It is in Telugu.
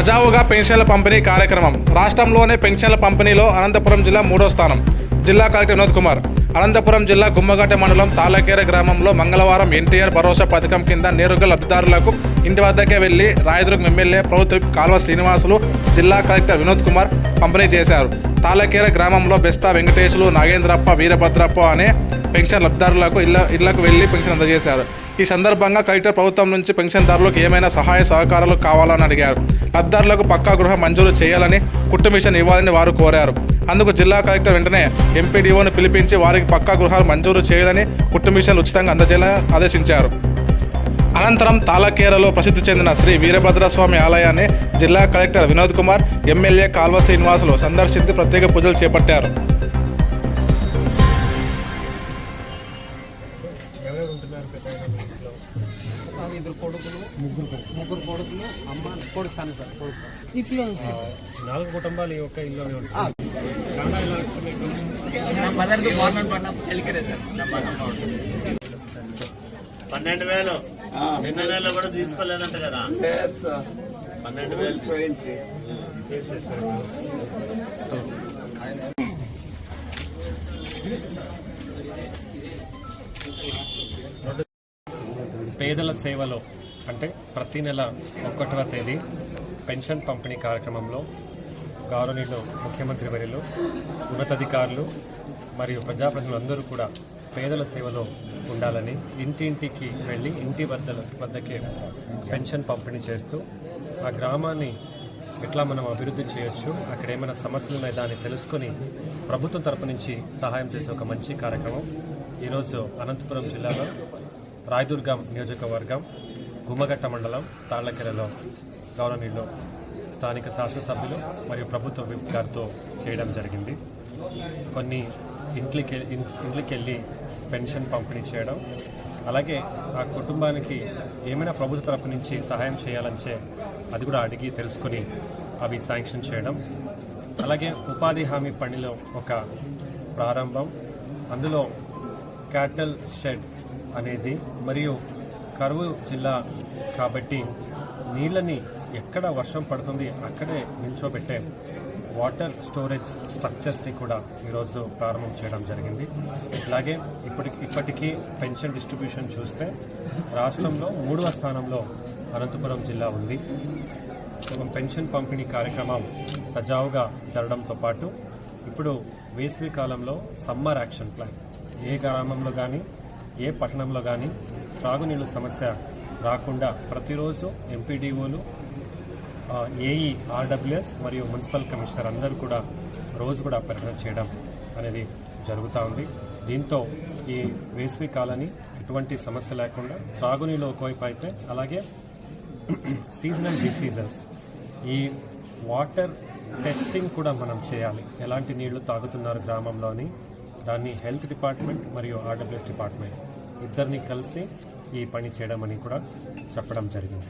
సజావుగా పెన్షన్ల పంపిణీ కార్యక్రమం. రాష్ట్రంలోనే పెన్షన్ల పంపిణీలో అనంతపురం జిల్లా మూడో స్థానం. జిల్లా కలెక్టర్ వినోద్ కుమార్. అనంతపురం జిల్లా గుమ్మగట్ట మండలం తాళకేర గ్రామంలో మంగళవారం ఎన్టీఆర్ భరోసా పథకం కింద నేరుగా లబ్ధిదారులకు ఇంటి వద్దకే వెళ్ళి రాయదుర్గం ఎమ్మెల్యే ప్రభుత్వ కాల్వ శ్రీనివాసులు జిల్లా కలెక్టర్ వినోద్ కుమార్ పంపిణీ చేశారు. తాళకేర గ్రామంలో బెస్తా వెంకటేశులు నాగేంద్రప్ప వీరభద్రప్ప అనే పెన్షన్ లబ్ధిదారులకు ఇళ్ళ ఇళ్ళకు వెళ్ళి పెన్షన్ అందజేశారు. ఈ సందర్భంగా కలెక్టర్ ప్రభుత్వం నుంచి పెన్షన్దారులకు ఏమైనా సహాయ సహకారాలు కావాలని అడిగారు. లబ్ధారులకు పక్కా గృహ మంజూరు చేయాలని కుట్టు మిషన్ ఇవ్వాలని వారు కోరారు. అందుకు జిల్లా కలెక్టర్ వెంటనే ఎంపీడీఓను పిలిపించి వారికి పక్కా గృహాలు మంజూరు చేయాలని కుట్టు మిషన్ ఉచితంగా అందజేయాలని ఆదేశించారు. అనంతరం తాళకేరలో ప్రసిద్ధి చెందిన శ్రీ వీరభద్రస్వామి ఆలయాన్ని జిల్లా కలెక్టర్ వినోద్ కుమార్ ఎమ్మెల్యే కాల్వ శ్రీనివాసులు సందర్శించి ప్రత్యేక పూజలు చేపట్టారు. ఎవరెవరు ఉంటున్నారు ఇంట్లో ఇద్దరు కొడుకులు ముగ్గురు ముగ్గురు కొడుకులు అమ్మ కొడుకు సార్ సార్ కొడుకు ఇంట్లో నాలుగు కుటుంబాలు ఈ ఒక్క ఇల్లునే ఉంటాయి పన్నెండు వేలు నిన్న నెలలో కూడా తీసుకోలేదంట కదా పన్నెండు వేలు చేస్తారు పేదల సేవలో అంటే ప్రతి నెల ఒకటవ తేదీ పెన్షన్ పంపిణీ కార్యక్రమంలో గౌరవనీయులు ముఖ్యమంత్రి వర్యులు ఉన్నతాధికారులు మరియు ప్రజాప్రతినిధులందరూ కూడా పేదల సేవలో ఉండాలని ఇంటింటికి వెళ్ళి ఇంటి వద్ద వద్దకే పెన్షన్ పంపిణీ చేస్తూ ఆ గ్రామాన్ని ఎట్లా మనం అభివృద్ధి చేయొచ్చు అక్కడ ఏమైనా సమస్యలు ఉన్నాయి దాన్ని తెలుసుకొని ప్రభుత్వం తరపు నుంచి సహాయం చేసే ఒక మంచి కార్యక్రమం ఈరోజు అనంతపురం జిల్లాలో రాయదుర్గం నియోజకవర్గం గుమ్మగట్ట మండలం తాళ్ళకెరలో గౌరవనీయులు స్థానిక శాసనసభ్యులు మరియు ప్రభుత్వ విప్ గారితో చేయడం జరిగింది. కొన్ని ఇంట్లోకి ఇంట్లోకి వెళ్ళి పెన్షన్ పంపిణీ చేయడం అలాగే ఆ కుటుంబానికి ఏమైనా ప్రభుత్వ తరపు నుంచి సహాయం చేయాలంటే అది కూడా అడిగి తెలుసుకొని అవి శాంక్షన్ చేయడం అలాగే ఉపాధి హామీ పనిలో ఒక ప్రారంభం అందులో క్యాటల్ షెడ్ అనేది మరియు కరువు జిల్లా కాబట్టి నీళ్ళని ఎక్కడ వర్షం పడుతుంది అక్కడే నిల్చోబెట్టే వాటర్ స్టోరేజ్ స్ట్రక్చర్స్ని కూడా ఈరోజు ప్రారంభం చేయడం జరిగింది. అలాగే ఇప్పటి ఇప్పటికీ పెన్షన్ డిస్ట్రిబ్యూషన్ చూస్తే రాష్ట్రంలో మూడవ స్థానంలో అనంతపురం జిల్లా ఉంది. ఒక పెన్షన్ పంపిణీ కార్యక్రమం సజావుగా జరగడంతో పాటు ఇప్పుడు వేసవి కాలంలో సమ్మర్ యాక్షన్ ప్లాన్. ఏ గ్రామంలో కానీ ఏ పట్టణంలో కానీ త్రాగునీళ్ళ సమస్య రాకుండా ప్రతిరోజు ఎంపీడీఓలు ఏఈ ఆర్డబ్ల్యూఎస్ మరియు మున్సిపల్ కమిషనర్ అందరూ కూడా రోజు కూడా పర్యటన చేయడం అనేది జరుగుతూ ఉంది. దీంతో ఈ వేసవి కాలాన్ని ఎటువంటి సమస్య లేకుండా త్రాగునీళ్ళు ఒకవైపు అయితే అలాగే సీజనల్ డిసీజెస్ ఈ వాటర్ టెస్టింగ్ కూడా మనం చేయాలి. ఎలాంటి నీళ్ళు తాగుతున్నారు గ్రామంలోని? దాన్ని హెల్త్ డిపార్ట్మెంట్ మరియు ఆర్డబ్ల్యూఎస్ డిపార్ట్మెంట్ ఇద్దరిని కలిసి ఈ పని చేయడం అని కూడా చెప్పడం జరిగింది.